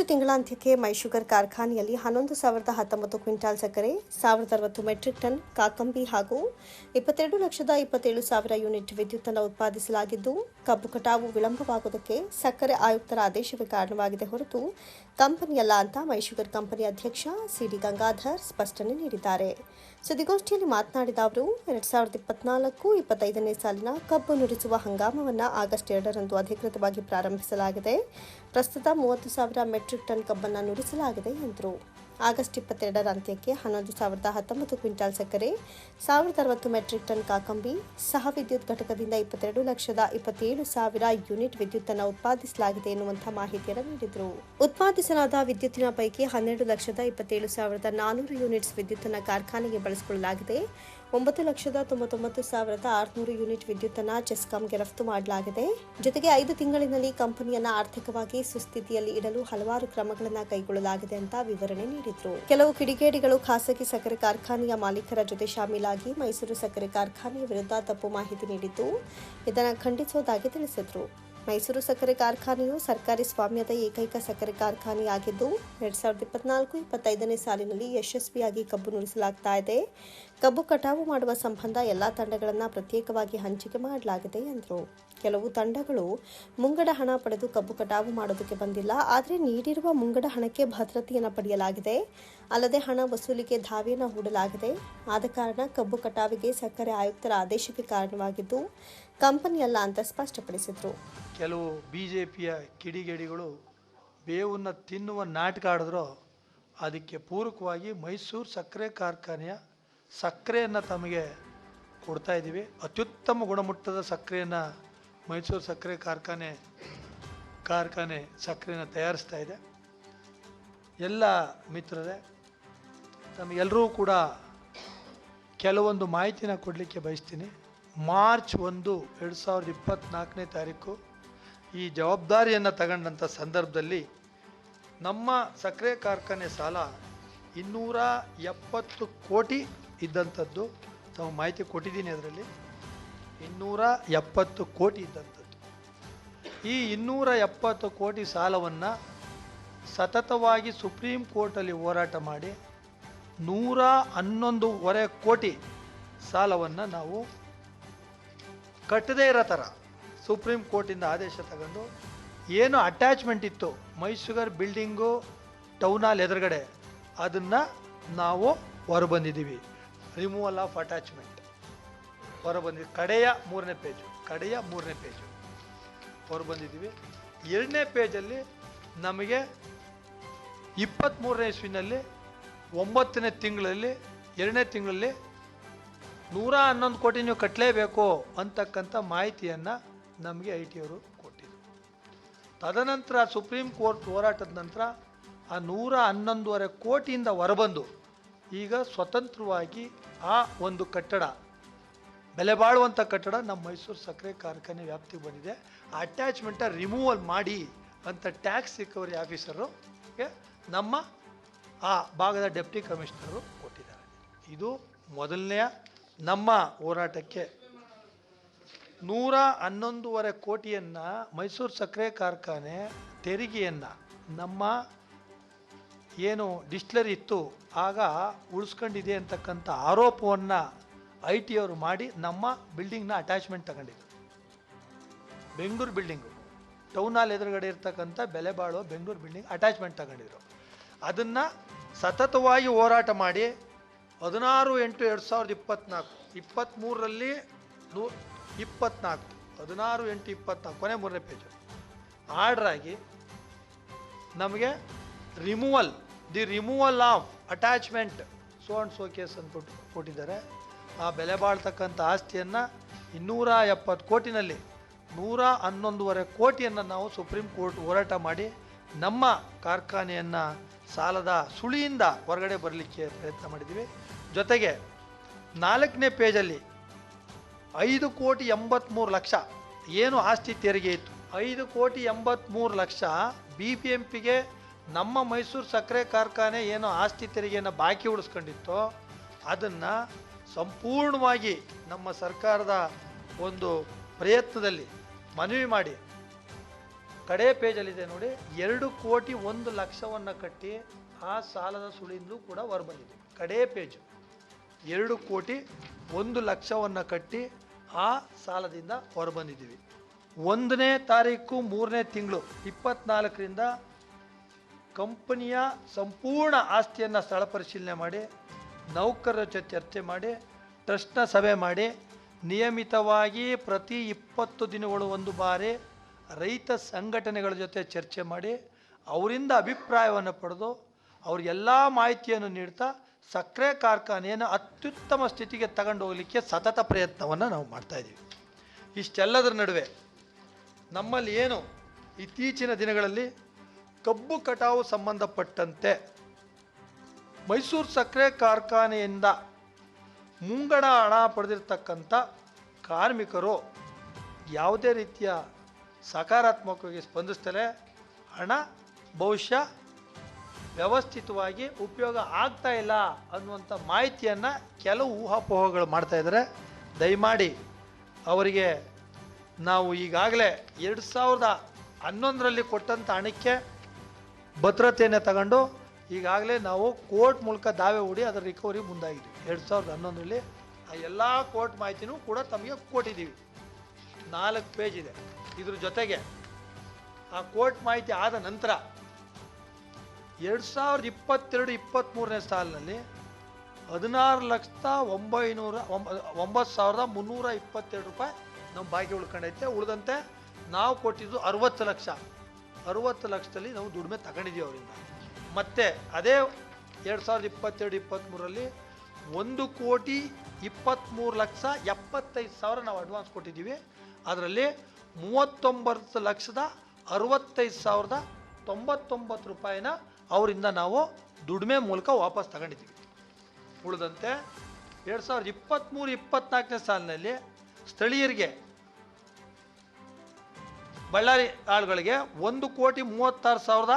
August ತಿಂಗಳಾಂತ್ಯಕ್ಕೆ Mysugar ಕಾರ್ಖಾನೆಯಲ್ಲಿ ಹನ್ನೊಂದು ಸಾವಿರದ ಹತ್ತೊಂಬತ್ತು ಕ್ವಿಂಟಾಲ್ ಸಕ್ಕರೆ, ಸಾವಿರದ ಅರವತ್ತು ಮೆಟ್ರಿಕ್ ಟನ್ ಕಾಕಂಬಿ ಹಾಗೂ ಇಪ್ಪತ್ತೆರಡು ಲಕ್ಷದ ಇಪ್ಪತ್ತೇಳು ಸಾವಿರ ಯೂನಿಟ್ ವಿದ್ಯುತ್ತನ್ನು ಉತ್ಪಾದಿಸಲಾಗಿದ್ದು, ಕಬ್ಬು ಕಟಾವು ವಿಳಂಬವಾಗುವುದಕ್ಕೆ ಸಕ್ಕರೆ ಆಯುಕ್ತರ ಆದೇಶವೇ ಕಾರಣವಾಗಿದೆ ಹೊರತು ಕಂಪನಿಯಲ್ಲ ಅಂತ ಮೈಶುಗರ್ ಕಂಪನಿ ಅಧ್ಯಕ್ಷ ಸಿಡಿ ಗಂಗಾಧರ್ ಸ್ಪಷ್ಟನೆ ನೀಡಿದ್ದಾರೆ. ಸುದ್ದಿಗೋಷ್ಠಿಯಲ್ಲಿ ಮಾತನಾಡಿದ ಅವರು, ಎರಡ್ ಸಾವಿರದ ಇಪ್ಪತ್ನಾಲ್ಕು ಇಪ್ಪತ್ತೈದನೇ ಸಾಲಿನ ಕಬ್ಬು ನುರಿಸುವ ಹಂಗಾಮವನ್ನು ಆಗಸ್ಟ್ ಎರಡರಂದು ಅಧಿಕೃತವಾಗಿ ಪ್ರಾರಂಭಿಸಲಾಗಿದೆ. ಪ್ರಸ್ತುತ ಮೂವತ್ತು ಸಾವಿರ ಮೆಟ್ರಿಕ್ ಟನ್ ಕಬ್ಬನ್ನು ನುರಿಸಲಾಗಿದೆ ಎಂದರು. ಆಗಸ್ಟ್ ಇಪ್ಪತ್ತೆರಡರ ಅಂತ್ಯಕ್ಕೆ ಹನ್ನೊಂದು ಸಾವಿರದ ಹತ್ತೊಂಬತ್ತು ಕ್ವಿಂಟಾಲ್ ಸಕ್ಕರೆ, ಸಾವಿರದ ಅರವತ್ತು ಮೆಟ್ರಿಕ್ ಟನ್ ಕಾಕಂಬಿ, ಸಹ ವಿದ್ಯುತ್ ಘಟಕದಿಂದ ಇಪ್ಪತ್ತೆರಡು ಲಕ್ಷದ ಇಪ್ಪತ್ತೇಳು ಸಾವಿರ ಯೂನಿಟ್ ವಿದ್ಯುತ್ತನ್ನು ಉತ್ಪಾದಿಸಲಾಗಿದೆ ಎನ್ನುವಂತಹ ಮಾಹಿತಿಯನ್ನು ನೀಡಿದರು. ಉತ್ಪಾದಿಸಲಾದ ವಿದ್ಯುತ್ತಿನ ಪೈಕಿ ಹನ್ನೆರಡು ಲಕ್ಷದ ಇಪ್ಪತ್ತೇಳು ಸಾವಿರದ ನಾನೂರು ಯೂನಿಟ್ಸ್ ವಿದ್ಯುತ್ತನ್ನು ಕಾರ್ಖಾನೆಗೆ ಬಳಸಿಕೊಳ್ಳಲಾಗಿದೆ. ಒಂಬತ್ತು ಲಕ್ಷದ ತೊಂಬತ್ತೊಂಬತ್ತು ಸಾವಿರದ ಆರುನೂರು ಯೂನಿಟ್ ವಿದ್ಯುತ್ತನ್ನು ಚೆಸ್ಕಾಂಗೆ ರಫ್ತು ಮಾಡಲಾಗಿದೆ. ಜೊತೆಗೆ ಐದು ತಿಂಗಳಿನಲ್ಲಿ ಕಂಪನಿಯನ್ನ ಆರ್ಥಿಕವಾಗಿ ಸುಸ್ಥಿತಿಯಲ್ಲಿ ಇಡಲು ಹಲವಾರು ಕ್ರಮಗಳನ್ನು ಕೈಗೊಳ್ಳಲಾಗಿದೆ ಅಂತ ವಿವರಣೆ ನೀಡಿದ್ರು. ಕೆಲವು ಕಿಡಿಗೇಡಿಗಳು ಖಾಸಗಿ ಸಕ್ಕರೆ ಕಾರ್ಖಾನೆಯ ಮಾಲೀಕರ ಜೊತೆ ಶಾಮೀಲಾಗಿ ಮೈಸೂರು ಸಕ್ಕರೆ ಕಾರ್ಖಾನೆಯ ವಿರುದ್ಧ ತಪ್ಪು ಮಾಹಿತಿ ನೀಡಿದ್ದು, ಇದನ್ನು ಖಂಡಿಸುವುದಾಗಿ ತಿಳಿಸಿದ್ರು. ಮೈಸೂರು ಸಕ್ಕರೆ ಕಾರ್ಖಾನೆಯು ಸರ್ಕಾರಿ ಸ್ವಾಮ್ಯದ ಏಕೈಕ ಸಕ್ಕರೆ ಕಾರ್ಖಾನೆಯಾಗಿದ್ದು ಎರಡ್ ಸಾವಿರದ ಇಪ್ಪತ್ನಾಲ್ಕು ಇಪ್ಪತ್ತೈದನೇ ಸಾಲಿನಲ್ಲಿ ಯಶಸ್ವಿಯಾಗಿ ಕಬ್ಬು ನುಡಿಸಲಾಗ್ತಾ ಇದೆ. ಕಬ್ಬು ಕಟಾವು ಮಾಡುವ ಸಂಬಂಧ ಎಲ್ಲ ತಂಡಗಳನ್ನು ಪ್ರತ್ಯೇಕವಾಗಿ ಹಂಚಿಕೆ ಮಾಡಲಾಗಿದೆ ಎಂದರು. ಕೆಲವು ತಂಡಗಳು ಮುಂಗಡ ಹಣ ಪಡೆದು ಕಬ್ಬು ಕಟಾವು ಮಾಡೋದಕ್ಕೆ ಬಂದಿಲ್ಲ, ಆದರೆ ನೀಡಿರುವ ಮುಂಗಡ ಹಣಕ್ಕೆ ಭದ್ರತೆಯನ್ನು ಪಡೆಯಲಾಗಿದೆ. ಅಲ್ಲದೆ ಹಣ ವಸೂಲಿಗೆ ಧಾವೆಯನ್ನು ಹೂಡಲಾಗಿದೆ. ಆದ ಕಾರಣ ಕಬ್ಬು ಕಟಾವಿಗೆ ಸಕ್ಕರೆ ಆಯುಕ್ತರ ಆದೇಶಕ್ಕೆ ಕಾರಣವಾಗಿದ್ದು ಕಂಪನಿಯಲ್ಲ ಅಂತ ಸ್ಪಷ್ಟಪಡಿಸಿದ್ರು. ಕೆಲವು ಬಿ ಜೆ ಕಿಡಿಗೇಡಿಗಳು ಬೇವನ್ನು ತಿನ್ನುವ ನಾಟಕ ಆಡಿದ್ರು ಅದಕ್ಕೆ ಪೂರಕವಾಗಿ ಮೈಸೂರು ಸಕ್ಕರೆ ಕಾರ್ಖಾನೆಯ ಸಕ್ಕರೆಯನ್ನು ತಮಗೆ ಕೊಡ್ತಾ ಇದ್ದೀವಿ. ಅತ್ಯುತ್ತಮ ಗುಣಮಟ್ಟದ ಸಕ್ಕರೆಯನ್ನು ಮೈಸೂರು ಸಕ್ಕರೆ ಕಾರ್ಖಾನೆ ಕಾರ್ಖಾನೆ ಸಕ್ಕರೆಯನ್ನು ತಯಾರಿಸ್ತಾ ಇದೆ. ಎಲ್ಲ ಮಿತ್ರರೇ ತಮಗೆಲ್ಲರೂ ಕೂಡ ಕೆಲವೊಂದು ಮಾಹಿತಿನ ಕೊಡಲಿಕ್ಕೆ ಬಯಸ್ತೀನಿ. ಮಾರ್ಚ್ ಒಂದು ಎರಡು ಸಾವಿರದ ಇಪ್ಪತ್ತ್ನಾಲ್ಕನೇ ತಾರೀಕು ಈ ಜವಾಬ್ದಾರಿಯನ್ನು ತಗೊಂಡಂಥ ಸಂದರ್ಭದಲ್ಲಿ ನಮ್ಮ ಸಕ್ಕರೆ ಕಾರ್ಖಾನೆ ಸಾಲ ಇನ್ನೂರ ಎಪ್ಪತ್ತು ಕೋಟಿ ಇದ್ದಂಥದ್ದು. ತಾವು ಮಾಹಿತಿ ಕೊಟ್ಟಿದ್ದೀನಿ ಅದರಲ್ಲಿ. ಇನ್ನೂರ ಎಪ್ಪತ್ತು ಕೋಟಿ ಇದ್ದಂಥದ್ದು. ಈ ಇನ್ನೂರ ಎಪ್ಪತ್ತು ಕೋಟಿ ಸಾಲವನ್ನು ಸತತವಾಗಿ ಸುಪ್ರೀಂ ಕೋರ್ಟಲ್ಲಿ ಹೋರಾಟ ಮಾಡಿ ನೂರ ಹನ್ನೊಂದೂವರೆ ಕೋಟಿ ಸಾಲವನ್ನು ನಾವು ಕಟ್ಟದೇ ಇರೋ ಥರ ಸುಪ್ರೀಂ ಕೋರ್ಟಿಂದ ಆದೇಶ ತಗೊಂಡು ಏನು ಅಟ್ಯಾಚ್ಮೆಂಟ್ ಇತ್ತು ಮೈಸೂಗರ್ ಬಿಲ್ಡಿಂಗು ಟೌನ್ ಹಾಲ್ ಎದುರುಗಡೆ. ಅದನ್ನು ನಾವು ಹೊರಬಂದಿದ್ದೀವಿ. ರಿಮೂವಲ್ ಆಫ್ ಅಟ್ಯಾಚ್ಮೆಂಟ್ ಹೊರಬಂದಿ, ಕಡೆಯ ಮೂರನೇ ಪೇಜು ಕಡೆಯ ಮೂರನೇ ಪೇಜು ಹೊರಬಂದಿದ್ದೀವಿ. ಎರಡನೇ ಪೇಜಲ್ಲಿ ನಮಗೆ ಇಪ್ಪತ್ತ್ಮೂರನೇ ಇಸ್ವಿನಲ್ಲಿ, ಒಂಬತ್ತನೇ ತಿಂಗಳಲ್ಲಿ, ಎರಡನೇ ತಿಂಗಳಲ್ಲಿ ನೂರ ಹನ್ನೊಂದು ಕೋಟಿ ನೀವು ಕಟ್ಟಲೇಬೇಕು ಅಂತಕ್ಕಂಥ ಮಾಹಿತಿಯನ್ನು ನಮಗೆ ಐ ಟಿ ಅವರು ಕೊಟ್ಟಿದ್ರು. ತದನಂತರ ಸುಪ್ರೀಂ ಕೋರ್ಟ್ ಹೋರಾಟದ ನಂತರ ಆ ನೂರ ಹನ್ನೊಂದುವರೆ ಕೋಟಿಯಿಂದ ಹೊರಬಂದು ಈಗ ಸ್ವತಂತ್ರವಾಗಿ ಆ ಒಂದು ಕಟ್ಟಡ, ಬೆಲೆ ಬಾಳುವಂಥ ಕಟ್ಟಡ ನಮ್ಮ ಮೈಸೂರು ಸಕ್ಕರೆ ಕಾರ್ಖಾನೆ ವ್ಯಾಪ್ತಿಗೆ ಬಂದಿದೆ. ಆ ಅಟ್ಯಾಚ್ಮೆಂಟ ರಿಮೂವಲ್ ಮಾಡಿ ಅಂತ ಟ್ಯಾಕ್ಸ್ ರಿಕವರಿ ಆಫೀಸರು ನಮ್ಮ ಆ ಭಾಗದ ಡೆಪ್ಟಿ ಕಮಿಷನರು ಕೊಟ್ಟಿದ್ದಾರೆ. ಇದು ಮೊದಲನೆಯ ನಮ್ಮ ಹೋರಾಟಕ್ಕೆ ನೂರ ಹನ್ನೊಂದೂವರೆ ಕೋಟಿಯನ್ನು ಮೈಸೂರು ಸಕ್ಕರೆ ಕಾರ್ಖಾನೆ ತೆರಿಗೆಯನ್ನು ನಮ್ಮ ಏನು ಡಿಸ್ಟ್ಲರಿ ಇತ್ತು, ಆಗ ಉಳಿಸ್ಕೊಂಡಿದೆ ಅಂತಕ್ಕಂಥ ಆರೋಪವನ್ನು ಐ ಟಿ ಅವರು ಮಾಡಿ ನಮ್ಮ ಬಿಲ್ಡಿಂಗ್ನ ಅಟ್ಯಾಚ್ಮೆಂಟ್ ತಗೊಂಡಿದ್ರು. ಬೆಂಗಳೂರು ಬಿಲ್ಡಿಂಗು. ಟೌನ್ ಹಾಲ್ ಎದುರುಗಡೆ ಇರ್ತಕ್ಕಂಥ ಬೆಲೆ ಬಾಳೋ ಬೆಂಗಳೂರು ಬಿಲ್ಡಿಂಗ್ ಅಟ್ಯಾಚ್ಮೆಂಟ್ ತಗೊಂಡಿದ್ರು. ಅದನ್ನು ಸತತವಾಗಿ ಹೋರಾಟ ಮಾಡಿ ಹದಿನಾರು ಎಂಟು ಎರಡು ಸಾವಿರದ ಇಪ್ಪತ್ತ್ನಾಲ್ಕು ಇಪ್ಪತ್ತ್ಮೂರರಲ್ಲಿ ನೂ ಇಪ್ಪತ್ತ್ನಾಲ್ಕು ಹದಿನಾರು ಎಂಟು ಇಪ್ಪತ್ನಾಲ್ಕು. ಕೊನೆ ಮೂರನೇ ಪೇಜು ಆರ್ಡ್ರಾಗಿ ನಮಗೆ removal the removal of attachment so and so case ಅಂದ್ಬಿಟ್ಟು ಕೊಟ್ಟಿದ್ದಾರೆ. ಆ ಬೆಲೆ ಬಾಳ್ತಕ್ಕಂಥ ಆಸ್ತಿಯನ್ನು ಇನ್ನೂರ ಎಪ್ಪತ್ತು ಕೋಟಿನಲ್ಲಿ ನೂರ ಹನ್ನೊಂದುವರೆ ಕೋಟಿಯನ್ನು ನಾವು ಸುಪ್ರೀಂ ಕೋರ್ಟ್ ಹೋರಾಟ ಮಾಡಿ ನಮ್ಮ ಕಾರ್ಖಾನೆಯನ್ನು ಸಾಲದ ಸುಳಿಯಿಂದ ಹೊರಗಡೆ ಬರಲಿಕ್ಕೆ ಪ್ರಯತ್ನ ಮಾಡಿದ್ದೀವಿ. ಜೊತೆಗೆ ನಾಲ್ಕನೇ ಪೇಜಲ್ಲಿ ಐದು ಕೋಟಿ ಎಂಬತ್ತ್ಮೂರು ಲಕ್ಷ ಏನು ಆಸ್ತಿ ತೆರಿಗೆ ಇತ್ತು? ಐದು ಕೋಟಿ ಎಂಬತ್ತ್ಮೂರು ಲಕ್ಷ ಬಿ ಪಿ ಎಂ ಪಿಗೆ ನಮ್ಮ ಮೈಸೂರು ಸಕ್ಕರೆ ಕಾರ್ಖಾನೆ ಏನು ಆಸ್ತಿ ತೆರಿಗೆಯನ್ನು ಬಾಕಿ ಉಳಿಸ್ಕೊಂಡಿತ್ತೋ, ಅದನ್ನು ಸಂಪೂರ್ಣವಾಗಿ ನಮ್ಮ ಸರ್ಕಾರದ ಒಂದು ಪ್ರಯತ್ನದಲ್ಲಿ ಮನವಿ ಮಾಡಿ ಕಡೆ ಪೇಜಲ್ಲಿದೆ ನೋಡಿ, ಎರಡು ಕೋಟಿ ಒಂದು ಲಕ್ಷವನ್ನು ಕಟ್ಟಿ ಆ ಸಾಲದ ಸುಳಿಂದು ಕೂಡ ಹೊರಬಂದಿದೆ. ಕಡೇ ಪೇಜ್, ಎರಡು ಕೋಟಿ ಒಂದು ಲಕ್ಷವನ್ನು ಕಟ್ಟಿ ಆ ಸಾಲದಿಂದ ಹೊರಬಂದಿದ್ದೀವಿ. ಒಂದನೇ ತಾರೀಕು, ಮೂರನೇ ತಿಂಗಳು, ಇಪ್ಪತ್ನಾಲ್ಕರಿಂದ ಕಂಪನಿಯ ಸಂಪೂರ್ಣ ಆಸ್ತಿಯನ್ನು ಸ್ಥಳ ಪರಿಶೀಲನೆ ಮಾಡಿ, ನೌಕರರ ಜೊತೆ ಚರ್ಚೆ ಮಾಡಿ, ಟ್ರಸ್ಟ್ನ ಸಭೆ ಮಾಡಿ, ನಿಯಮಿತವಾಗಿ ಪ್ರತಿ ಇಪ್ಪತ್ತು ದಿನಗಳು ಒಂದು ಬಾರಿ ರೈತ ಸಂಘಟನೆಗಳ ಜೊತೆ ಚರ್ಚೆ ಮಾಡಿ ಅವರಿಂದ ಅಭಿಪ್ರಾಯವನ್ನು ಪಡೆದು ಅವ್ರಿಗೆಲ್ಲ ಮಾಹಿತಿಯನ್ನು ನೀಡ್ತಾ ಸಕ್ಕರೆ ಕಾರ್ಖಾನೆಯನ್ನು ಅತ್ಯುತ್ತಮ ಸ್ಥಿತಿಗೆ ತಗೊಂಡು ಹೋಗಲಿಕ್ಕೆ ಸತತ ಪ್ರಯತ್ನವನ್ನು ನಾವು ಮಾಡ್ತಾಯಿದ್ದೀವಿ ಇಷ್ಟೆಲ್ಲದರ ನಡುವೆ ನಮ್ಮಲ್ಲಿ ಏನು ಇತ್ತೀಚಿನ ದಿನಗಳಲ್ಲಿ ಕಬ್ಬು ಕಟಾವು ಸಂಬಂಧಪಟ್ಟಂತೆ ಮೈಸೂರು ಸಕ್ಕರೆ ಕಾರ್ಖಾನೆಯಿಂದ ಮುಂಗಡ ಹಣ ಪಡೆದಿರ್ತಕ್ಕಂಥ ಕಾರ್ಮಿಕರು ಯಾವುದೇ ರೀತಿಯ ಸಕಾರಾತ್ಮಕವಾಗಿ ಸ್ಪಂದಿಸ್ತಲೇ ಹಣ ಬಹುಶಃ ವ್ಯವಸ್ಥಿತವಾಗಿ ಉಪಯೋಗ ಆಗ್ತಾ ಇಲ್ಲ ಅನ್ನುವಂಥ ಮಾಹಿತಿಯನ್ನು ಕೆಲವು ಊಹಾಪೋಹಗಳು ಮಾಡ್ತಾಯಿದ್ದಾರೆ ದಯಮಾಡಿ ಅವರಿಗೆ ನಾವು ಈಗಾಗಲೇ ಎರಡು ಸಾವಿರದ ಹನ್ನೊಂದರಲ್ಲಿ ಕೊಟ್ಟಂಥ ಹಣಕ್ಕೆ ಭದ್ರತೆಯನ್ನು ತಗೊಂಡು ಈಗಾಗಲೇ ನಾವು ಕೋರ್ಟ್ ಮೂಲಕ ದಾವೆ ಹೂಡಿ ಅದರ ರಿಕವರಿ ಮುಂದಾಗಿದ್ದೀವಿ ಎರಡು ಸಾವಿರದ ಹನ್ನೊಂದರಲ್ಲಿ ಆ ಎಲ್ಲ ಕೋರ್ಟ್ ಮಾಹಿತಿನೂ ಕೂಡ ತಮಗೆ ಕೊಟ್ಟಿದ್ದೀವಿ. ನಾಲ್ಕು ಪೇಜ್ ಇದೆ. ಇದ್ರ ಜೊತೆಗೆ ಆ ಕೋರ್ಟ್ ಮಾಹಿತಿ ಆದ ನಂತರ ಎರಡು ಸಾವಿರದ ಇಪ್ಪತ್ತೆರಡು ಇಪ್ಪತ್ತ್ಮೂರನೇ ಸಾಲಿನಲ್ಲಿ ಹದಿನಾರು ಲಕ್ಷದ ಒಂಬೈನೂರ ಒಂಬ, ಒಂಬತ್ತು ಸಾವಿರದ ಮುನ್ನೂರ ಇಪ್ಪತ್ತೆರಡು ರೂಪಾಯಿ ನಮ್ಮ ಬಾಕಿ ಉಳ್ಕೊಂಡೈತೆ. ಉಳಿದಂತೆ ನಾವು ಕೊಟ್ಟಿದ್ದು ಅರುವತ್ತು ಲಕ್ಷ. ಅರುವತ್ತು ಲಕ್ಷದಲ್ಲಿ ನಾವು ದುಡಿಮೆ ತಗೊಂಡಿದ್ದೀವಿ ಅವರಿಂದ. ಮತ್ತು ಅದೇ ಎರಡು ಸಾವಿರದ ಇಪ್ಪತ್ತೆರಡು ಇಪ್ಪತ್ತ್ಮೂರರಲ್ಲಿ ಒಂದು ಕೋಟಿ ಇಪ್ಪತ್ತ್ಮೂರು ಲಕ್ಷ ಎಪ್ಪತ್ತೈದು ಸಾವಿರ ನಾವು ಅಡ್ವಾನ್ಸ್ ಕೊಟ್ಟಿದ್ದೀವಿ. ಅದರಲ್ಲಿ ಮೂವತ್ತೊಂಬತ್ತು ಲಕ್ಷದ ಅರವತ್ತೈದು ಸಾವಿರದ ತೊಂಬತ್ತೊಂಬತ್ತು ರೂಪಾಯಿನ ಅವರಿಂದ ನಾವು ದುಡಿಮೆ ಮೂಲಕ ವಾಪಸ್ ತಗೊಂಡಿದ್ದೀವಿ. ಉಳಿದಂತೆ ಎರಡು ಸಾವಿರದ ಇಪ್ಪತ್ತ್ಮೂರು ಇಪ್ಪತ್ತ್ನಾಲ್ಕನೇ ಸಾಲಿನಲ್ಲಿ ಸ್ಥಳೀಯರಿಗೆ ಬಳ್ಳಾರಿ ಆಳುಗಳಿಗೆ ಒಂದು ಕೋಟಿ ಮೂವತ್ತಾರು ಸಾವಿರದ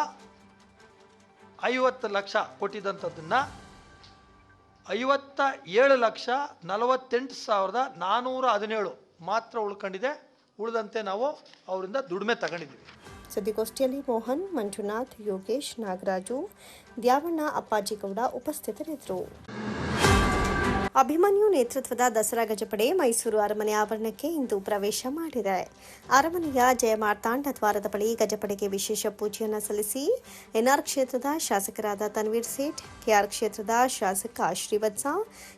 ಐವತ್ತು ಲಕ್ಷ ಕೊಟ್ಟಿದ್ದಂಥದ್ದನ್ನು ಐವತ್ತ ಏಳು ಲಕ್ಷ ನಲವತ್ತೆಂಟು ಸಾವಿರದ ನಾನ್ನೂರ ಹದಿನೇಳು ಮಾತ್ರ ಉಳ್ಕೊಂಡಿದೆ. ಉಳಿದಂತೆ ನಾವು ಅವರಿಂದ ದುಡಿಮೆ ತಗೊಂಡಿದ್ದೀವಿ. ಸುದ್ದಿಗೋಷ್ಠಿಯಲ್ಲಿ ಮೋಹನ್ ಮಂಜುನಾಥ್ ಯೋಗೇಶ್ ನಾಗರಾಜು ದ್ಯಾವಣ್ಣ ಅಪ್ಪಾಜಿಗೌಡ ಉಪಸ್ಥಿತರಿದ್ದರು. ಅಭಿಮನ್ಯು ನೇತೃತ್ವದ ದಸರಾ ಗಜಪಡೆ ಮೈಸೂರು ಅರಮನೆ ಆವರಣಕ್ಕೆ ಇಂದು ಪ್ರವೇಶ ಮಾಡಿದೆ. ಅರಮನೆಯ ಜಯಮಾರ್ತಾಂಡ ದ್ವಾರದ ಬಳಿ ಗಜಪಡೆಗೆ ವಿಶೇಷ ಪೂಜೆಯನ್ನು ಸಲ್ಲಿಸಿ ಎನ್ಆರ್ ಕ್ಷೇತ್ರದ ಶಾಸಕರಾದ ತನ್ವೀರ್ ಸೇಠ್, ಕೆಆರ್ ಕ್ಷೇತ್ರದ ಶಾಸಕ ಶ್ರೀವತ್ಸ,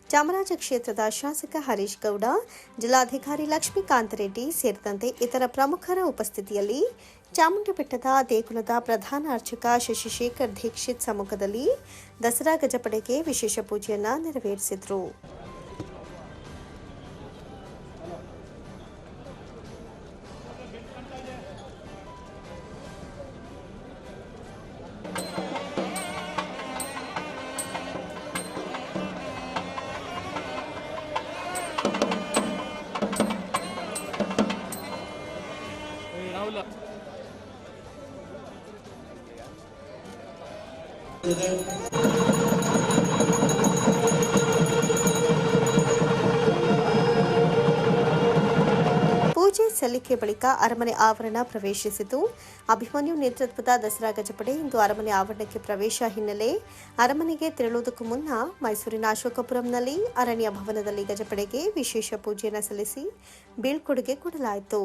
ಚಾಮರಾಜ ಕ್ಷೇತ್ರದ ಶಾಸಕ ಹರೀಶ್ ಗೌಡ, ಜಿಲ್ಲಾಧಿಕಾರಿ ಲಕ್ಷ್ಮೀಕಾಂತ ರೆಡ್ಡಿ ಸೇರಿದಂತೆ ಇತರ ಪ್ರಮುಖರ ಉಪಸ್ಥಿತಿಯಲ್ಲಿ ಚಾಮುಂಡಿ ಬೆಟ್ಟದ ದೇಗುಲದ ಪ್ರಧಾನ ಅರ್ಚಕ ಶಶಿಶೇಖರ್ ದೀಕ್ಷಿತ್ ಸಮ್ಮುಖದಲ್ಲಿ ದಸರಾ ಗಜಪಡೆಗೆ ವಿಶೇಷ ಪೂಜೆಯನ್ನು ನೆರವೇರಿಸಿದ್ರು. ಪೂಜೆ ಸಲ್ಲಿಕೆ ಬಳಿಕ ಅರಮನೆ ಆವರಣ ಪ್ರವೇಶಿಸಿತು. ಅಭಿಮನ್ಯು ನೇತೃತ್ವದ ದಸರಾ ಗಜಪಡೆ ಇಂದು ಅರಮನೆ ಆವರಣಕ್ಕೆ ಪ್ರವೇಶ ಹಿನ್ನೆಲೆ. ಅರಮನೆಗೆ ತೆರಳುವುದಕ್ಕೂ ಮುನ್ನ ಮೈಸೂರಿನ ಅಶೋಕಪುರಂನಲ್ಲಿ ಅರಣ್ಯ ಭವನದಲ್ಲಿ ಗಜಪಡೆಗೆ ವಿಶೇಷ ಪೂಜೆಯನ್ನು ಸಲ್ಲಿಸಿ ಬೀಳ್ಕೊಡುಗೆ ಕೊಡಲಾಯಿತು.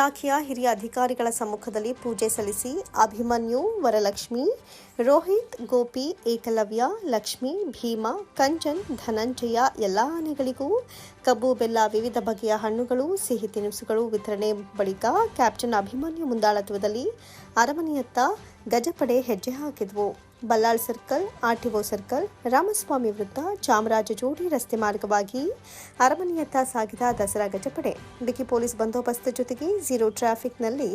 ಇಲಾಖೆಯ ಹಿರಿಯ ಅಧಿಕಾರಿಗಳ ಸಮ್ಮುಖದಲ್ಲಿ ಪೂಜೆ ಸಲ್ಲಿಸಿ ಅಭಿಮನ್ಯು, ವರಲಕ್ಷ್ಮಿ, ರೋಹಿತ್, ಗೋಪಿ, ಏಕಲವ್ಯ, ಲಕ್ಷ್ಮಿ, ಭೀಮ, ಕಂಚನ್, ಧನಂಜಯ ಎಲ್ಲ ಆನೆಗಳಿಗೂ ಕಬ್ಬು, ಬೆಲ್ಲ, ವಿವಿಧ ಬಗೆಯ ಹಣ್ಣುಗಳು, ಸಿಹಿ ತಿನಿಸುಗಳು ವಿತರಣೆ ಬಳಿಕ ಕ್ಯಾಪ್ಟನ್ ಅಭಿಮನ್ಯು ಮುಂದಾಳತ್ವದಲ್ಲಿ ಅರಮನೆಯತ್ತ ಗಜಪಡೆ ಹೆಜ್ಜೆ ಹಾಕಿದ್ವು. Ballal circle RTO circle, Ramaswamy ವೃತ್ತ, ಚಾಮರಾಜ ಜೋಡಿ ರಸ್ತೆ ಮಾರ್ಗವಾಗಿ ಅರಮನೆಯತ್ತ ಸಾಗಿದ ದಸರಾ ಗಜಪಡೆ. ಬಿಗಿ ಪೊಲೀಸ್ ಬಂದೋಬಸ್ತ್ ಜೊತೆಗೆ ಝೀರೋ ಟ್ರಾಫಿಕ್ನಲ್ಲಿ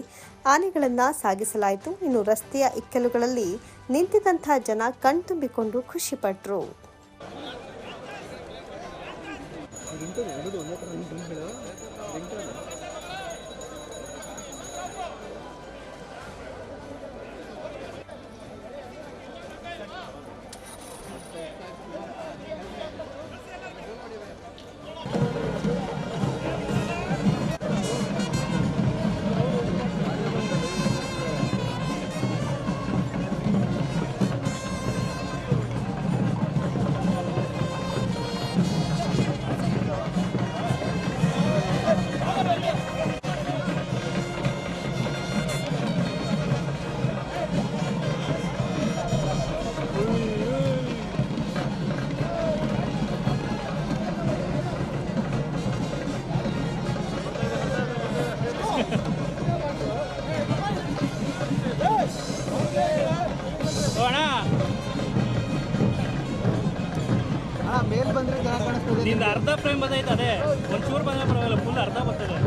ಆನೆಗಳನ್ನು ಸಾಗಿಸಲಾಯಿತು. ಇನ್ನು ರಸ್ತೆಯ ಇಕ್ಕೆಲುಗಳಲ್ಲಿ ನಿಂತಿದ್ದಂಥ ಜನ ಕಣ್ತುಂಬಿಕೊಂಡು ಖುಷಿಪಟ್ಟರು ನಿಂದ ಅರ್ಧ ಫ್ರೇಮ್ ಬಂದೈತೆ ಅದೇ. ಒಂಚೂರು ಬಂದ ಪರವಾಗಿಲ್ಲ ಫುಲ್ ಅರ್ಧ ಬರ್ತದೆ.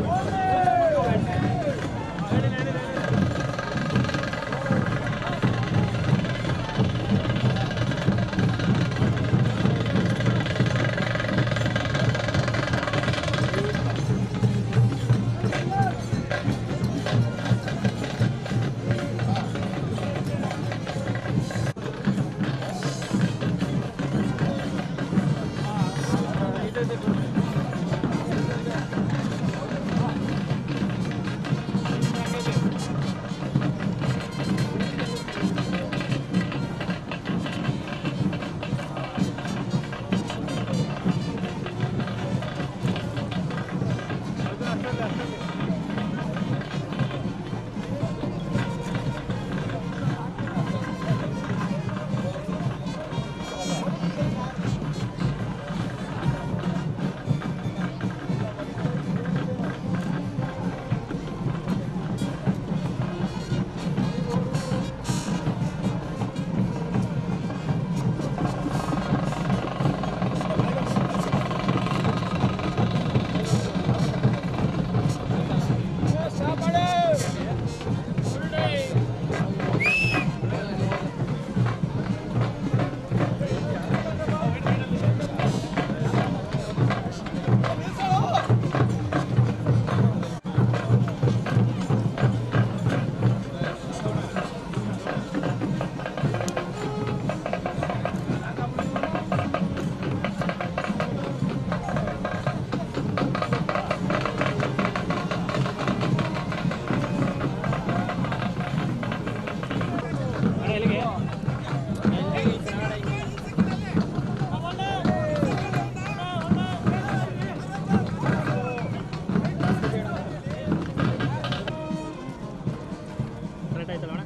ಕರೆಕ್ಟ್ ಆಯ್ತಲ್ಲ ಅಣ್ಣ?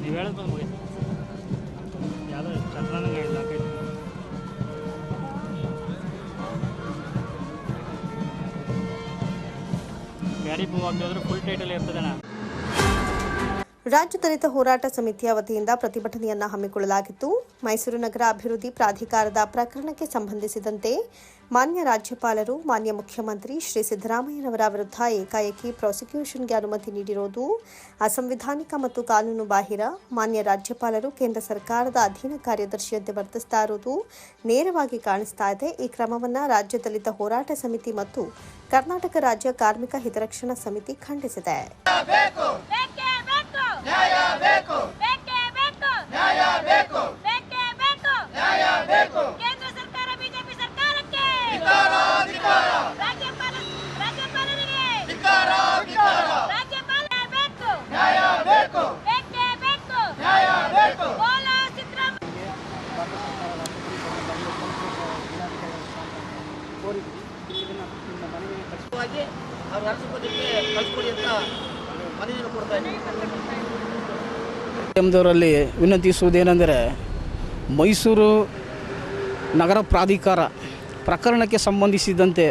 ನೀವು ಹೇಳೋದು ಬಂದು ಮುಗಿತು. ಯಾವುದೋ ಚಂದ್ರನಂಗೆ ಇಲ್ಲ ಗಾಡಿ ಮೂವ್ ಫುಲ್ ಟೈಟಲ್ಲಿ ಇರ್ತದಣ್ಣ ರಾಜ್ಯ ದಲಿತ ಹೋರಾಟ ಸಮಿತಿಯ ವತಿಯಿಂದ ಪ್ರತಿಭಟನೆಯನ್ನು ಹಮ್ಮಿಕೊಳ್ಳಲಾಗಿತ್ತು. ಮೈಸೂರು ನಗರ ಅಭಿವೃದ್ಧಿ ಪ್ರಾಧಿಕಾರದ ಪ್ರಕರಣಕ್ಕೆ ಸಂಬಂಧಿಸಿದಂತೆ ಮಾನ್ಯ ರಾಜ್ಯಪಾಲರು, ಮಾನ್ಯ ಮುಖ್ಯಮಂತ್ರಿ ಶ್ರೀ ಸಿದ್ದರಾಮಯ್ಯನವರ ವಿರುದ್ಧ ಏಕಾಏಕಿ ಪ್ರಾಸಿಕ್ಯೂಷನ್ಗೆ ಅನುಮತಿ ನೀಡಿರುವುದು ಅಸಂವಿಧಾನಿಕ ಮತ್ತು ಕಾನೂನು ಬಾಹಿರ. ಮಾನ್ಯ ರಾಜ್ಯಪಾಲರು ಕೇಂದ್ರ ಸರ್ಕಾರದ ಅಧೀನ ಕಾರ್ಯದರ್ಶಿಯಂತೆ ವರ್ತಿಸ್ತಾ ಇರುವುದು ನೇರವಾಗಿ ಕಾಣಿಸ್ತಾ ಇದೆ. ಈ ಕ್ರಮವನ್ನು ರಾಜ್ಯ ಹೋರಾಟ ಸಮಿತಿ ಮತ್ತು ಕರ್ನಾಟಕ ರಾಜ್ಯ ಕಾರ್ಮಿಕ ಹಿತರಕ್ಷಣಾ ಸಮಿತಿ ಖಂಡಿಸಿದೆ. ಬೇಕೇ ಬೇಕು ನ್ಯಾಯ ಬೇಕು ಬೇಕೇ ಬೇಕು ನ್ಯಾಯ ಬೇಕು ಬೇಕೇ ಬೇಕು ನ್ಯಾಯ ಬೇಕು ಕೇಂದ್ರ ಸರ್ಕಾರ ಬಿಜೆಪಿ ಸರ್ಕಾರಕ್ಕೆ ರಾಜ್ಯಪಾಲ ರಾಜ್ಯಪಾಲರಿಗೆ ರಾಜ್ಯಪಾಲ ಬೇಕು ನ್ಯಾಯ ಬೇಕು ಬೇಕೇ ಬೇಕು ನ್ಯಾಯ ಬೇಕು ಬೋಲೋ ಸಿದ್ದರಾಮಯ್ಯ ಕೋರಿದ್ವಿ ಇದನ್ನು ನಿಮ್ಮ ಅವ್ರು ರಾಷ್ಟ್ರಪತಿಗೆ ಕಳಿಸ್ಕೊಡಿ ಅಂತ ಮನವಿಯನ್ನು ಕೊಡ್ತಾ ಇದ್ದೀವಿ ಮಾಧ್ಯಮದವರಲ್ಲಿ ವಿನಂತಿಸುವುದೇನೆಂದರೆ ಮೈಸೂರು ನಗರ ಪ್ರಾಧಿಕಾರ ಪ್ರಕರಣಕ್ಕೆ ಸಂಬಂಧಿಸಿದಂತೆ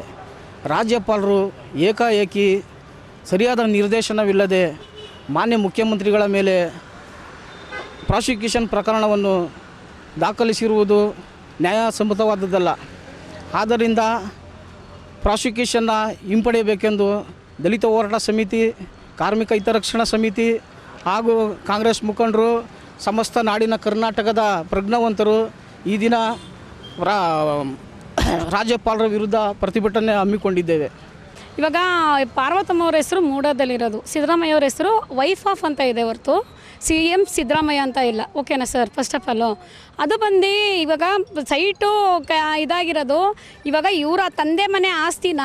ರಾಜ್ಯಪಾಲರು ಏಕಾಏಕಿ ಸರಿಯಾದ ನಿರ್ದೇಶನವಿಲ್ಲದೆ ಮಾನ್ಯ ಮುಖ್ಯಮಂತ್ರಿಗಳ ಮೇಲೆ ಪ್ರಾಸಿಕ್ಯೂಷನ್ ಪ್ರಕರಣವನ್ನು ದಾಖಲಿಸಿರುವುದು ನ್ಯಾಯಸಮ್ಮತವಾದದ್ದಲ್ಲ. ಆದ್ದರಿಂದ ಪ್ರಾಸಿಕ್ಯೂಷನ್ನ ಹಿಂಪಡೆಯಬೇಕೆಂದು ದಲಿತ ಹೋರಾಟ ಸಮಿತಿ, ಕಾರ್ಮಿಕ ಹಿತರಕ್ಷಣಾ ಸಮಿತಿ ಹಾಗೂ ಕಾಂಗ್ರೆಸ್ ಮುಖಂಡರು, ಸಮಸ್ತ ನಾಡಿನ ಕರ್ನಾಟಕದ ಪ್ರಜ್ಞಾವಂತರು ಈ ದಿನ ರಾಜ್ಯಪಾಲರ ವಿರುದ್ಧ ಪ್ರತಿಭಟನೆ ಹಮ್ಮಿಕೊಂಡಿದ್ದೇವೆ. ಇವಾಗ ಪಾರ್ವತಮ್ಮ ಅವರ ಹೆಸರು ಮೂಡದಲ್ಲಿರೋದು ಸಿದ್ದರಾಮಯ್ಯ ಅವರ ಹೆಸರು ವೈಫ್ ಆಫ್ ಅಂತ ಇದೆ ಹೊರತು. ಸಿ ಎಂ ಸಿದ್ದರಾಮಯ್ಯ ಅಂತ ಇಲ್ಲ. ಓಕೆನಾ ಸರ್? ಫಸ್ಟ್ ಆಫ್ ಆಲು ಅದು ಬಂದು ಇವಾಗ ಸೈಟು ಕ ಇದಾಗಿರೋದು, ಇವಾಗ ಇವರ ತಂದೆ ಮನೆ ಆಸ್ತಿನ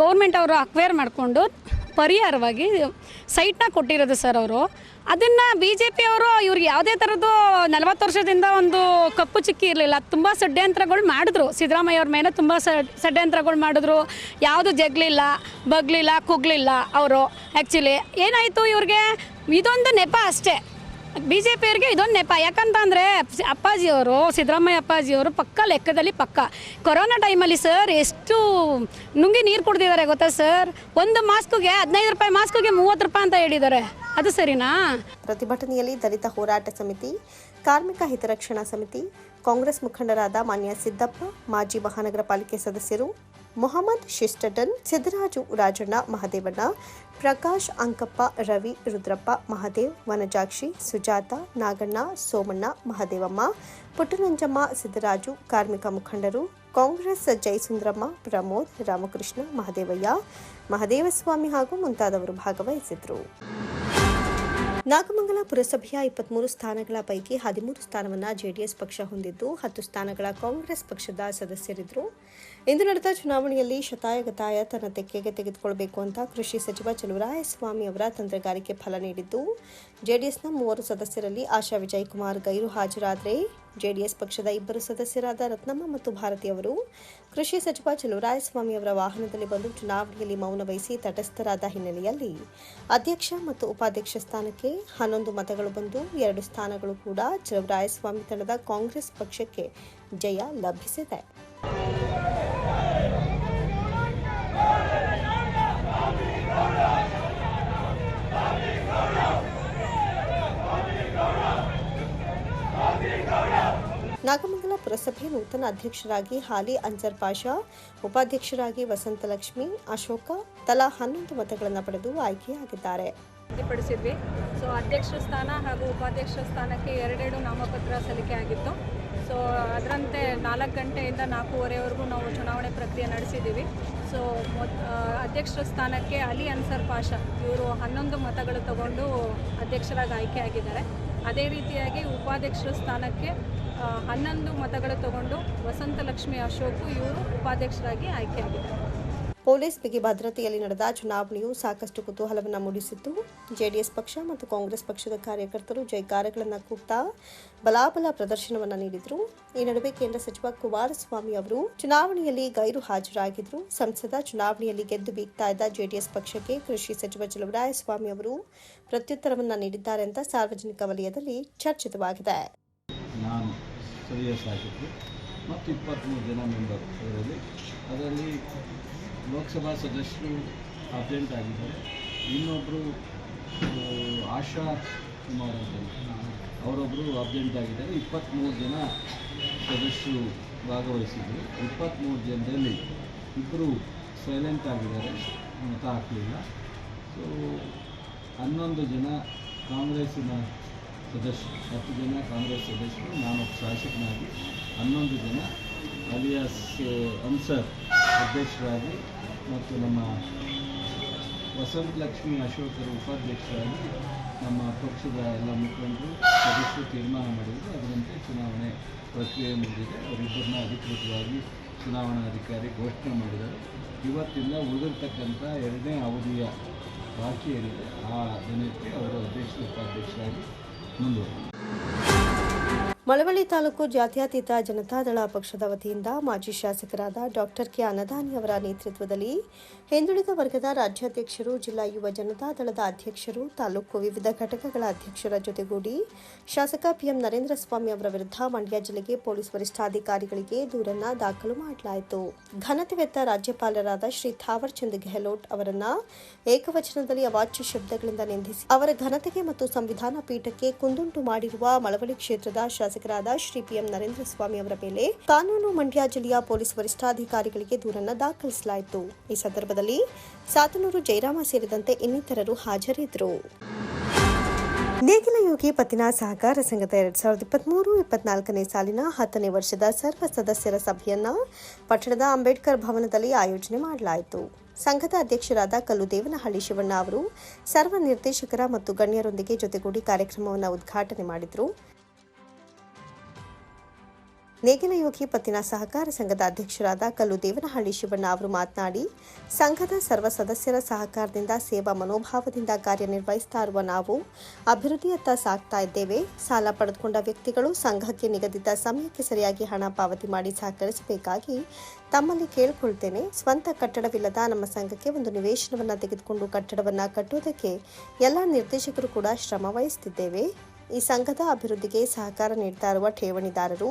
ಗೌರ್ಮೆಂಟ್ ಅವರು ಅಕ್ವೈರ್ ಮಾಡಿಕೊಂಡು ಪರಿಹಾರವಾಗಿ ಸೈಟ್ನ ಕೊಟ್ಟಿರೋದು ಸರ್ ಅವರು. ಅದನ್ನು ಬಿ ಜೆ ಪಿಯವರು ಇವ್ರಿಗೆ ಯಾವುದೇ ಥರದ್ದು ನಲವತ್ತು ವರ್ಷದಿಂದ ಒಂದು ಕಪ್ಪು ಚಿಕ್ಕಿ ಇರಲಿಲ್ಲ. ತುಂಬ ಷಡ್ಯಂತ್ರಗಳು ಮಾಡಿದ್ರು. ಸಿದ್ದರಾಮಯ್ಯ ಅವ್ರ ಮೇಲೆ ತುಂಬ ಷಡ್ಯಂತ್ರಗಳು ಮಾಡಿದ್ರು. ಯಾವುದು ಜಗ್ಲಿಲ್ಲ, ಬಗ್ಲಿಲ್ಲ, ಕುಗ್ಲಿಲ್ಲ ಅವರು ಆ್ಯಕ್ಚುಲಿ ಏನಾಯಿತು ಇವ್ರಿಗೆ? ಇದೊಂದು ನೆಪ ಅಷ್ಟೇ. ಬಿ ಜೆ ಪಿಯವ್ರಿಗೆ ಇದೊಂದು ನೆಪ. ಯಾಕಂತಂದರೆ ಅಪ್ಪಾಜಿಯವರು, ಸಿದ್ದರಾಮಯ್ಯ ಅಪ್ಪಾಜಿಯವರು ಪಕ್ಕ ಲೆಕ್ಕದಲ್ಲಿ ಪಕ್ಕ. ಕೊರೋನಾ ಟೈಮಲ್ಲಿ ಸರ್ ಎಷ್ಟು ನುಂಗಿ ನೀರು ಕುಡ್ದಿದ್ದಾರೆ ಗೊತ್ತಾ ಸರ್? ಒಂದು ಮಾಸ್ಕ್ಗೆ ಹದಿನೈದು ರೂಪಾಯಿ ಮಾಸ್ಕ್ಗೆ ಮೂವತ್ತು ರೂಪಾಯಿ ಅಂತ ಹೇಳಿದ್ದಾರೆ. ಅದು ಸರಿನಾ? ಪ್ರತಿಭಟನೆಯಲ್ಲಿ ದಲಿತ ಹೋರಾಟ ಸಮಿತಿ, ಕಾರ್ಮಿಕ ಹಿತರಕ್ಷಣಾ ಸಮಿತಿ, ಕಾಂಗ್ರೆಸ್ ಮುಖಂಡರಾದ ಮಾನ್ಯ ಸಿದ್ದಪ್ಪ, ಮಾಜಿ ಮಹಾನಗರ ಪಾಲಿಕೆ ಸದಸ್ಯರು ಮೊಹಮ್ಮದ್ ಶಿಸ್ಟಡನ್ ಸಿದ್ದರಾಜು ರಾಜಣ್ಣ ಮಹದೇವಣ್ಣ, ಪ್ರಕಾಶ್ ಅಂಕಪ್ಪ, ರವಿ ರುದ್ರಪ್ಪ ಮಹದೇವ್, ವನಜಾಕ್ಷಿ ಸುಜಾತ, ನಾಗಣ್ಣ ಸೋಮಣ್ಣ ಮಹದೇವಮ್ಮ ಪುಟ್ಟನಂಜಮ್ಮ ಸಿದ್ದರಾಜು ಕಾರ್ಮಿಕ ಮುಖಂಡರು, ಕಾಂಗ್ರೆಸ್ ಜಯಸುಂದ್ರಮ್ಮ, ಪ್ರಮೋದ್ ರಾಮಕೃಷ್ಣ ಮಹದೇವಯ್ಯ ಮಹದೇವಸ್ವಾಮಿ ಹಾಗೂ ಮುಂತಾದವರು ಭಾಗವಹಿಸಿದ್ರು ನಾಗಮಂಗಲ ಪುರಸಭೆಯ ಇಪ್ಪತ್ಮೂರು ಸ್ಥಾನಗಳ ಪೈಕಿ ಹದಿಮೂರು ಸ್ಥಾನವನ್ನು ಜೆಡಿಎಸ್ ಪಕ್ಷ ಹೊಂದಿದ್ದು, ಹತ್ತು ಸ್ಥಾನಗಳ ಕಾಂಗ್ರೆಸ್ ಪಕ್ಷದ ಸದಸ್ಯರಿದ್ದರು ಇಂದು ನಡೆದ ಚುನಾವಣೆಯಲ್ಲಿ ಶತಾಯಗತಾಯ ತನ್ನ ತೆಕ್ಕೆಗೆ ತೆಗೆದುಕೊಳ್ಳಬೇಕು ಅಂತ ಕೃಷಿ ಸಚಿವ ಚಲುವರಾಯಸ್ವಾಮಿ ಅವರ ತಂತ್ರಗಾರಿಕೆ ಫಲ ನೀಡಿದ್ದು, ಜೆಡಿಎಸ್ನ ಮೂವರು ಸದಸ್ಯರಲ್ಲಿ ಆಶಾ ವಿಜಯ್ ಕುಮಾರ್ ಗೈರು ಹಾಜರಾದರೆ, ಜೆಡಿಎಸ್ ಪಕ್ಷದ ಇಬ್ಬರು ಸದಸ್ಯರಾದ ರತ್ನಮ್ಮ ಮತ್ತು ಭಾರತಿ ಅವರು ಕೃಷಿ ಸಚಿವ ಚಲುವರಾಯಸ್ವಾಮಿ ಅವರ ವಾಹನದಲ್ಲಿ ಬಂದು ಚುನಾವಣೆಯಲ್ಲಿ ಮೌನ ವಹಿಸಿ ತಟಸ್ಥರಾದ ಹಿನ್ನೆಲೆಯಲ್ಲಿ ಅಧ್ಯಕ್ಷ ಮತ್ತು ಉಪಾಧ್ಯಕ್ಷ ಸ್ಥಾನಕ್ಕೆ ಹನ್ನೊಂದು ಮತಗಳು ಬಂದು ಎರಡು ಸ್ಥಾನಗಳು ಕೂಡ ಚಲುವರಾಯಸ್ವಾಮಿ ತಂಡದ ಕಾಂಗ್ರೆಸ್ ಪಕ್ಷಕ್ಕೆ ಜಯ ಲಭಿಸಿದೆ. ನಾಗಮಂಗಲ ಪುರಸಭೆ ನೂತನ ಅಧ್ಯಕ್ಷರಾಗಿ ಹಾಲಿ ಅಂಜರ್ ಪಾಷಾ, ಉಪಾಧ್ಯಕ್ಷರಾಗಿ ವಸಂತಲಕ್ಷ್ಮಿ ಅಶೋಕ, ತಲಾ ಹನ್ನೊಂದು ಮತಗಳನ್ನು ಪಡೆದು ಆಯ್ಕೆಯಾಗಿದ್ದಾರೆ. ಪಡಿಸಿದ್ವಿ ಸೊ ಅಧ್ಯಕ್ಷ ಸ್ಥಾನ ಹಾಗೂ ಉಪಾಧ್ಯಕ್ಷ ಸ್ಥಾನಕ್ಕೆ ಎರಡೆರಡು ನಾಮಪತ್ರ ಸಲ್ಲಿಕೆ ಆಗಿತ್ತು. ಸೊ ಅದರಂತೆ ನಾಲ್ಕು ಗಂಟೆಯಿಂದ ನಾಲ್ಕೂವರೆವರೆಗೂ ನಾವು ಚುನಾವಣೆ ಪ್ರಕ್ರಿಯೆ ನಡೆಸಿದ್ದೀವಿ. ಸೊ ಅಧ್ಯಕ್ಷ ಸ್ಥಾನಕ್ಕೆ ಅಲಿ ಅನ್ಸರ್ ಪಾಷಾ ಇವರು ಹನ್ನೊಂದು ಮತಗಳು ತಗೊಂಡು ಅಧ್ಯಕ್ಷರಾಗಿ ಆಯ್ಕೆಯಾಗಿದ್ದಾರೆ. ಅದೇ ರೀತಿಯಾಗಿ ಉಪಾಧ್ಯಕ್ಷರ ಸ್ಥಾನಕ್ಕೆ ಹನ್ನೊಂದು ಮತಗಳು ತಗೊಂಡು ವಸಂತಲಕ್ಷ್ಮಿ ಅಶೋಕ್ ಇವರು ಉಪಾಧ್ಯಕ್ಷರಾಗಿ ಆಯ್ಕೆಯಾಗಿದ್ದಾರೆ. ಪೊಲೀಸ್ ಬಿಗಿ ಭದ್ರತೆಯಲ್ಲಿ ನಡೆದ ಚುನಾವಣೆಯು ಸಾಕಷ್ಟು ಕುತೂಹಲವನ್ನು ಮೂಡಿಸಿತ್ತು. ಜೆಡಿಎಸ್ ಪಕ್ಷ ಮತ್ತು ಕಾಂಗ್ರೆಸ್ ಪಕ್ಷದ ಕಾರ್ಯಕರ್ತರು ಜೈಕಾರಗಳನ್ನು ಕೂಗ್ತಾ ಬಲಾಬಲ ಪ್ರದರ್ಶನವನ್ನು ನೀಡಿದರು. ಈ ನಡುವೆ ಕೇಂದ್ರ ಸಚಿವ ಕುಮಾರಸ್ವಾಮಿ ಅವರು ಚುನಾವಣೆಯಲ್ಲಿ ಗೈರು ಹಾಜರಾಗಿದ್ದರು ಸಂಸದ ಚುನಾವಣೆಯಲ್ಲಿ ಗೆದ್ದು ಬೀಗ್ತಾ ಇದ್ದ ಜೆಡಿಎಸ್ ಪಕ್ಷಕ್ಕೆ ಕೃಷಿ ಸಚಿವ ಚಲುವರಾಯಸ್ವಾಮಿ ಅವರು ಪ್ರತ್ಯುತ್ತರವನ್ನು ನೀಡಿದ್ದಾರೆ ಅಂತ ಸಾರ್ವಜನಿಕ ವಲಯದಲ್ಲಿ ಚರ್ಚಿತವಾಗಿದೆ. ಸರಿಯಸ್ ಆಗಿದ್ದು ಮತ್ತು ಇಪ್ಪತ್ತ್ಮೂರು ಜನ ಮೆಂಬರ್ ಅದರಲ್ಲಿ ಅದರಲ್ಲಿ ಲೋಕಸಭಾ ಸದಸ್ಯರು ಅಬ್ಸೆಂಟ್ ಆಗಿದ್ದಾರೆ. ಇನ್ನೊಬ್ಬರು ಆಶಾ ಕುಮಾರ್ ಅಂತ ಅವರೊಬ್ಬರು ಅಬ್ಸೆಂಟ್ ಆಗಿದ್ದಾರೆ. ಇಪ್ಪತ್ತ್ಮೂರು ಜನ ಸದಸ್ಯರು ಭಾಗವಹಿಸಿದ್ರು ಇಪ್ಪತ್ತ್ಮೂರು ಜನದಲ್ಲಿ ಇಬ್ಬರು ಸೈಲೆಂಟ್ ಆಗಿದ್ದಾರೆ. ಮತ ಹಾಕಲಿಲ್ಲ. ಸೊ ಹನ್ನೊಂದು ಜನ ಕಾಂಗ್ರೆಸ್ಸಿನ ಸದಸ್ಯರು ಹತ್ತು ಜನ ಕಾಂಗ್ರೆಸ್ ಸದಸ್ಯರು, ನಾನು ಶಾಸಕನಾಗಿ, ಹನ್ನೊಂದು ಜನ ಅಲಿಯಾಸ್ ಅನ್ಸರ್ ಅಧ್ಯಕ್ಷರಾಗಿ ಮತ್ತು ನಮ್ಮ ವಸಂತ ಲಕ್ಷ್ಮಿ ಅಶೋಕರು ಉಪಾಧ್ಯಕ್ಷರಾಗಿ ನಮ್ಮ ಪಕ್ಷದ ಎಲ್ಲ ಮುಖಂಡರು, ಸದಸ್ಯರು ತೀರ್ಮಾನ ಮಾಡಿದರು. ಅದರಂತೆ ಚುನಾವಣೆ ಪ್ರಕ್ರಿಯೆ ಮುಗಿದಿದೆ. ಅವರಿಬ್ಬರನ್ನ ಅಧಿಕೃತವಾಗಿ ಚುನಾವಣಾಧಿಕಾರಿ ಘೋಷಣೆ ಮಾಡಿದರು ಇವತ್ತಿಂದ ಉಳಿದಿರ್ತಕ್ಕಂಥ ಎರಡನೇ ಅವಧಿಯ ಬಾಕಿ ಏನಿದೆ, ಆ ದಿನಕ್ಕೆ ಅವರು ಅಧ್ಯಕ್ಷ, ಉಪಾಧ್ಯಕ್ಷರಾಗಿ Mandou. ಮಳವಳ್ಳಿ ತಾಲೂಕು ಜಾತ್ಯತೀತ ಜನತಾದಳ ಪಕ್ಷದ ವತಿಯಿಂದ ಮಾಜಿ ಶಾಸಕರಾದ ಡಾಕ್ಟರ್ ಕೆ ಅನದಾನಿ ಅವರ ನೇತೃತ್ವದಲ್ಲಿ ಹಿಂದುಳಿದ ವರ್ಗದ ರಾಜ್ಯಾಧ್ಯಕ್ಷರು, ಜಿಲ್ಲಾ ಯುವ ಜನತಾದಳದ ಅಧ್ಯಕ್ಷರು, ತಾಲೂಕು ವಿವಿಧ ಘಟಕಗಳ ಅಧ್ಯಕ್ಷರ ಜೊತೆಗೂಡಿ ಶಾಸಕ ಪಿಎಂ ನರೇಂದ್ರ ಸ್ವಾಮಿ ಅವರ ವಿರುದ್ಧ ಮಂಡ್ಯ ಜಿಲ್ಲೆಗೆ ಪೊಲೀಸ್ ವರಿಷ್ಠಾಧಿಕಾರಿಗಳಿಗೆ ದೂರನ್ನ ದಾಖಲು ಮಾಡಲಾಯಿತು. ಘನತೆವೆತ್ತ ರಾಜ್ಯಪಾಲರಾದ ಶ್ರೀ ಥಾವರ್ ಚಂದ್ ಗೆಹ್ಲೋಟ್ ಅವರನ್ನ ಏಕವಚನದಲ್ಲಿ ಅವಾಚ್ಯ ಶಬ್ದಗಳಿಂದ ನಿಂದಿಸಿ ಅವರ ಘನತೆಗೆ ಮತ್ತು ಸಂವಿಧಾನ ಪೀಠಕ್ಕೆ ಕುಂದುಂಟು ಮಾಡಿರುವ ಮಳವಳ್ಳಿ ಕ್ಷೇತ್ರದ ಶಾಸಕರಾದ ಶ್ರೀ ಪಿಎಂ ನರೇಂದ್ರ ಸ್ವಾಮಿ ಅವರ ಮೇಲೆ ಕಾನೂನು ಮಂಡ್ಯ ಜಿಲ್ಲೆಯ ಪೊಲೀಸ್ ವರಿಷ್ಠಾಧಿಕಾರಿಗಳಿಗೆ ದೂರನ್ನು ದಾಖಲಿಸಲಾಯಿತು. ಈ ಸಂದರ್ಭದಲ್ಲಿ ಸಾತನೂರು ಜಯರಾಮ ಸೇರಿದಂತೆ ಇನ್ನಿತರರು ಹಾಜರಿದ್ದರು. ನೇಗಿಲ ಯೋಗಿ ಪತ್ತಿನ ಸಹಕಾರ ಸಂಘದ ಎರಡ್ ಸಾವಿರದ ಇಪ್ಪತ್ಮೂರು ಇಪ್ಪತ್ನಾಲ್ಕನೇ ಸಾಲಿನ ಹತ್ತನೇ ವರ್ಷದ ಸರ್ವ ಸದಸ್ಯರ ಸಭೆಯನ್ನ ಪಟ್ಟಣದ ಅಂಬೇಡ್ಕರ್ ಭವನದಲ್ಲಿ ಆಯೋಜನೆ ಮಾಡಲಾಯಿತು. ಸಂಘದ ಅಧ್ಯಕ್ಷರಾದ ಕಲ್ಲು ದೇವನಹಳ್ಳಿ ಶಿವಣ್ಣ ಅವರು ಸರ್ವ ನಿರ್ದೇಶಕರ ಮತ್ತು ಗಣ್ಯರೊಂದಿಗೆ ಜೊತೆಗೂಡಿ ಕಾರ್ಯಕ್ರಮವನ್ನು ಉದ್ಘಾಟನೆ ಮಾಡಿದರು. ನೇಗಿಲ ಯೋಗಿ ಪತ್ತಿನ ಸಹಕಾರ ಸಂಘದ ಅಧ್ಯಕ್ಷರಾದ ಕಲ್ಲು ದೇವನಹಳ್ಳಿ ಶಿವಣ್ಣ ಅವರು ಮಾತನಾಡಿ, ಸಂಘದ ಸರ್ವ ಸದಸ್ಯರ ಸಹಕಾರದಿಂದ ಸೇವಾ ಮನೋಭಾವದಿಂದ ಕಾರ್ಯನಿರ್ವಹಿಸ್ತಾ ಇರುವ ನಾವು ಅಭಿವೃದ್ಧಿಯತ್ತ ಸಾಗ್ತಾ ಇದ್ದೇವೆ. ಸಾಲ ಪಡೆದುಕೊಂಡ ವ್ಯಕ್ತಿಗಳು ಸಂಘಕ್ಕೆ ನಿಗದಿತ ಸಮಯಕ್ಕೆ ಸರಿಯಾಗಿ ಹಣ ಪಾವತಿ ಮಾಡಿ ಸಹಕರಿಸಬೇಕಾಗಿ ತಮ್ಮಲ್ಲಿ ಕೇಳಿಕೊಳ್ತೇನೆ. ಸ್ವಂತ ಕಟ್ಟಡವಿಲ್ಲದ ನಮ್ಮ ಸಂಘಕ್ಕೆ ಒಂದು ನಿವೇಶನವನ್ನು ತೆಗೆದುಕೊಂಡು ಕಟ್ಟಡವನ್ನು ಕಟ್ಟುವುದಕ್ಕೆ ಎಲ್ಲ ನಿರ್ದೇಶಕರು ಕೂಡ ಶ್ರಮ ವಹಿಸುತ್ತಿದ್ದೇವೆ ಈ ಸಂಘದ ಅಭಿವೃದ್ಧಿಗೆ ಸಹಕಾರ ನೀಡ್ತಾ ಇರುವ ಠೇವಣಿದಾರರು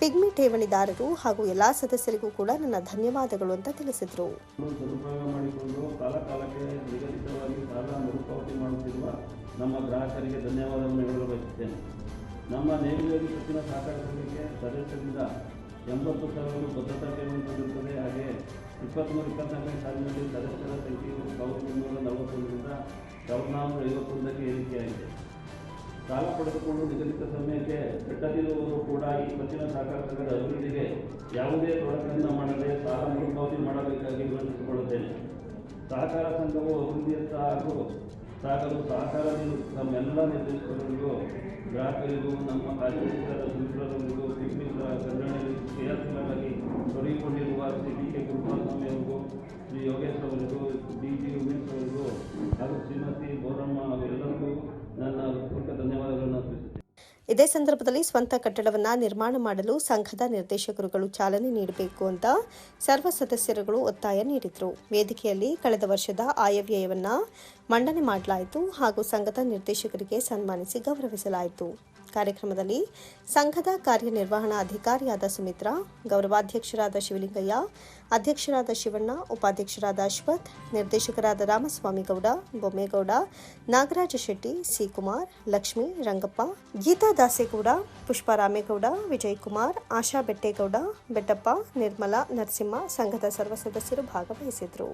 ಪಿಗ್ಮಿ ಠೇವಣಿದಾರರು ಹಾಗೂ ಎಲ್ಲ ಸದಸ್ಯರಿಗೂ ಕೂಡ ನನ್ನ ಧನ್ಯವಾದಗಳು ಅಂತ ತಿಳಿಸಿದರು. ನಮ್ಮ ಗ್ರಾಹಕರಿಗೆ ಧನ್ಯವಾದವನ್ನು ಹೇಳಲು ಬಯಸುತ್ತೇನೆ. ನಮ್ಮ ನೇಮಿಯೋಗಿ ಸುತ್ತಿನ ಸಹಕಾರ ಸಂಘಕ್ಕೆ ಸದಸ್ಯರಿಂದ ಎಂಬತ್ತು ಸಾವಿರ ಭದ್ರತಾ ಠೇವಣಿ ಬಂದಿರುತ್ತದೆ. ಹಾಗೆ ಇಪ್ಪತ್ತ್ಮೂರು ಇಪ್ಪತ್ನಾಲ್ಕನೇ ಸಾಲಿನಲ್ಲಿ ಸದಸ್ಯರ ಸಂಖ್ಯೆಯು ಸಾವಿರದ ಮುನ್ನೂರ ನಲವತ್ತೊಂದರಿಂದ ಸಾವಿರದ ನಾನ್ನೂರ ಐವತ್ತೊಂದಕ್ಕೆ ಏರಿಕೆಯಾಗಿದೆ. ಸಾಲ ಪಡೆದುಕೊಂಡು ನಿಗದಿತ ಸಮಯಕ್ಕೆ ಕಟ್ಟದಿರುವವರು ಕೂಡ ಈ ಪತ್ತಿನ ಸಹಕಾರ ಸಂಘದ ಅಭಿವೃದ್ಧಿಗೆ ಯಾವುದೇ ತೊಡಕನ್ನು ಮಾಡದೆ ಸಾಲ ಮರುಪಾವತಿ ಮಾಡಬೇಕಾಗಿ ವಿನಂತಿಸಿಕೊಳ್ಳುತ್ತೇನೆ ಸಹಕಾರ ಸಂಘವು ಅಭಿವೃದ್ಧಿಯತ್ತ ಹಾಗೂ ಸಾಗಲು ಸಹಕಾರದಿಂದ ನೀಡು ನಮ್ಮೆಲ್ಲ ನಿರ್ದೇಶಕರಿಗೂ ಗ್ರಾಹಕರಿಗೂ, ನಮ್ಮ ಕಾರ್ಯದರ್ಶಿಯಾದ ಸಂಸ್ಥರೊಂದಿಗೂ ಪಿಗ್ಮಿ ಸಂಘಟನೆಯಲ್ಲಿ ಕ್ರಿಯಾಶೀಲರಾಗಿ ತೊಡಗಿಕೊಂಡಿರುವ ಶ್ರೀ ಡಿ ಕೆ ಕುಮಾರಸ್ವಾಮಿ ಅವರಿಗೂ ಶ್ರೀ ಯೋಗೇಶ್ ಅವರಿಗೂ, ಡಿ ಜಿ ಉಮೇಶ್ ಅವರಿಗೂ ಹಾಗೂ ಶ್ರೀಮತಿ ಗೌರಮ್ಮ ಅವರೆಲ್ಲರಿಗೂ ನನ್ನ ಧನ್ಯವಾದಗಳನ್ನು ಅರ್ಪಿಸುತ್ತೇನೆ ಇದೇ ಸಂದರ್ಭದಲ್ಲಿ ಸ್ವಂತ ಕಟ್ಟಡವನ್ನು ನಿರ್ಮಾಣ ಮಾಡಲು ಸಂಘದ ನಿರ್ದೇಶಕರುಗಳು ಚಾಲನೆ ನೀಡಬೇಕು ಅಂತ ಸರ್ವ ಸದಸ್ಯರುಗಳು ಒತ್ತಾಯ ನೀಡಿದರು. ವೇದಿಕೆಯಲ್ಲಿ ಕಳೆದ ವರ್ಷದ ಆಯವ್ಯಯವನ್ನು ಮಂಡನೆ ಮಾಡಲಾಯಿತು ಹಾಗೂ ಸಂಘದ ನಿರ್ದೇಶಕರಿಗೆ ಸನ್ಮಾನಿಸಿ ಗೌರವಿಸಲಾಯಿತು. ಕಾರ್ಯಕ್ರಮದಲ್ಲಿ ಸಂಘದ ಕಾರ್ಯನಿರ್ವಹಣಾಧಿಕಾರಿಯಾದ ಸುಮಿತ್ರಾ, ಗೌರವಾಧ್ಯಕ್ಷರಾದ ಶಿವಲಿಂಗಯ್ಯ, ಅಧ್ಯಕ್ಷರಾದ ಶಿವಣ್ಣ, ಉಪಾಧ್ಯಕ್ಷರಾದ ಅಶ್ವಥ್, ನಿರ್ದೇಶಕರಾದ ರಾಮಸ್ವಾಮಿ ಗೌಡ ಬೊಮ್ಮೇಗೌಡ, ನಾಗರಾಜ ಶೆಟ್ಟಿ ಸಿ ಕುಮಾರ್ ಲಕ್ಷ್ಮಿ, ರಂಗಪ್ಪ, ಗೀತಾ ದಾಸೇಗೌಡ, ಪುಷ್ಪ ರಾಮೇಗೌಡ ವಿಜಯ್ ಕುಮಾರ್ ಆಶಾ ಬೆಟ್ಟೇಗೌಡ, ಬೆಟ್ಟಪ್ಪ, ನಿರ್ಮಲಾ ನರಸಿಂಹ ಸಂಘದ ಸರ್ವ ಸದಸ್ಯರು ಭಾಗವಹಿಸಿದರು.